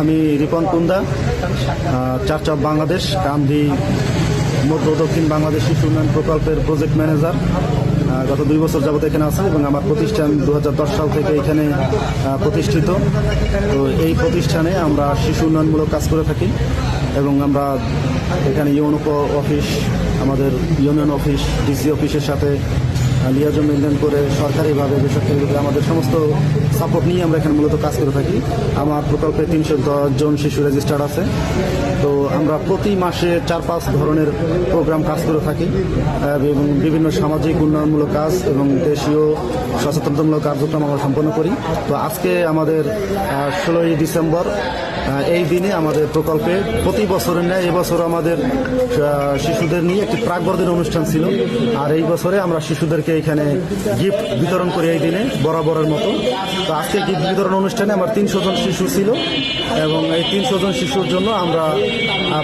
আমি Ripon Kunda church of Bangladesh কামদি মধ্য দক্ষিণ বাংলাদেশ শিশু উন্নয়ন প্রকল্পের প্রজেক্ট ম্যানেজার গত দুই বছর যাবত এখানে আছে এবং আমার প্রতিষ্ঠান দু হাজার দশ সাল থেকে এখানে প্রতিষ্ঠিত। তো এই প্রতিষ্ঠানে আমরা শিশু উন্নয়নমূলক কাজ করে থাকি এবং আমরা এখানে ইউনো অফিস, আমাদের ইউনিয়ন অফিস, ডিসি অফিসের সাথে লিয়াজম মেনটেন করে সরকারিভাবে বেসরকারিভাবে আমাদের সমস্ত সাপোর্ট নিয়ে আমরা এখানে মূলত কাজ করে থাকি। আমার প্রকল্পে তিনশো দশ জন শিশু রেজিস্টার আছে। তো আমরা প্রতি মাসে চার পাঁচ ধরনের প্রোগ্রাম কাজ করে থাকি। এবং বিভিন্ন সামাজিক উন্নয়নমূলক কাজ এবং দেশীয় সচেতনতামূলক কার্যক্রম আমরা সম্পন্ন করি। তো আজকে আমাদের ষোলোই ডিসেম্বর এই দিনে আমাদের প্রকল্পে প্রতি বছরের ন্যায় এবছর আমাদের শিশুদের নিয়ে একটি প্রাকবর্ধের অনুষ্ঠান ছিল। আর এই বছরে আমরা শিশুদেরকে এখানে গিফট বিতরণ করি এই দিনে, বরাবরের মতো। তো আজকে গিফট বিতরণ অনুষ্ঠানে আমার তিনশো জন শিশু ছিল এবং এই তিনশো জন শিশুর জন্য আমরা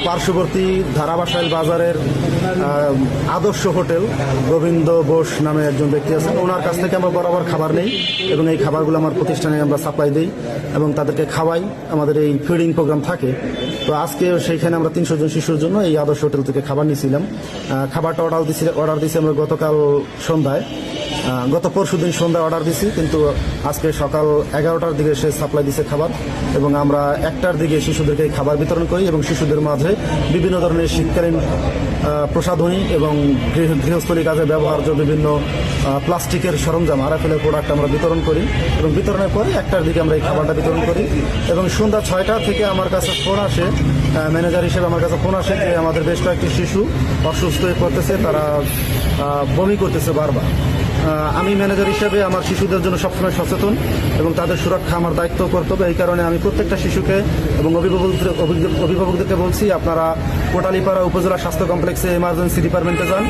পার্শ্ববর্তী ধারাবাসাইল বাজারের আদর্শ হোটেল গোবিন্দ বোস নামে একজন ব্যক্তি আছেন ওনার কাছ থেকে আমরা বরাবর খাবার নেই এবং এই খাবারগুলো আমার প্রতিষ্ঠানে আমরা সাপ্লাই দিই এবং তাদেরকে খাওয়াই। আমাদের এই ফিডিং প্রোগ্রাম থাকে। তো আজকে সেইখানে আমরা তিনশো জন, শিশুর জন্য এই আদর্শ হোটেল থেকে খাবার নিয়েছিলাম খাবারটা অর্ডার দিছি অর্ডার দিয়েছি আমরা গতকাল সন্ধ্যায়। গত পরশু দিন সন্ধ্যায় অর্ডার দিছি, কিন্তু আজকে সকাল এগারোটার দিকে সে সাপ্লাই দিছে খাবার এবং আমরা একটার দিকে শিশুদেরকে খাবার বিতরণ করি এবং শিশুদের মাঝে বিভিন্ন ধরনের শীতকালীন প্রসাধনী এবং গৃহ- গৃহস্থলী কাজে ব্যবহার্য বিভিন্ন প্লাস্টিকের সরঞ্জাম, আরাফেলের প্রোডাক্ট আমরা বিতরণ করি এবং বিতরণের পরে একটার দিকে আমরা এই খাবারটা বিতরণ করি এবং সন্ধ্যা ছয়টা থেকে আমার কাছে ফোন আসে ম্যানেজার হিসেবে আমার কাছে ফোন আসে যে আমাদের বেশ কয়েকটি শিশু অসুস্থ হয়ে পড়তেছে, তারা বমি করতেছে বারবার। আমি ম্যানেজার হিসেবে আমার শিশুদের জন্য সবসময় সচেতন এবং তাদের সুরক্ষা আমার দায়িত্ব কর্তব্য। এই কারণে আমি প্রত্যেকটা শিশুকে এবং অভিভাবকদের অভিভাবক- অভিভাবকদেরকে বলছি, আপনারা কোটালিপাড়া উপজেলা স্বাস্থ্য কমপ্লেক্সে এমার্জেন্সি ডিপার্টমেন্টে যান।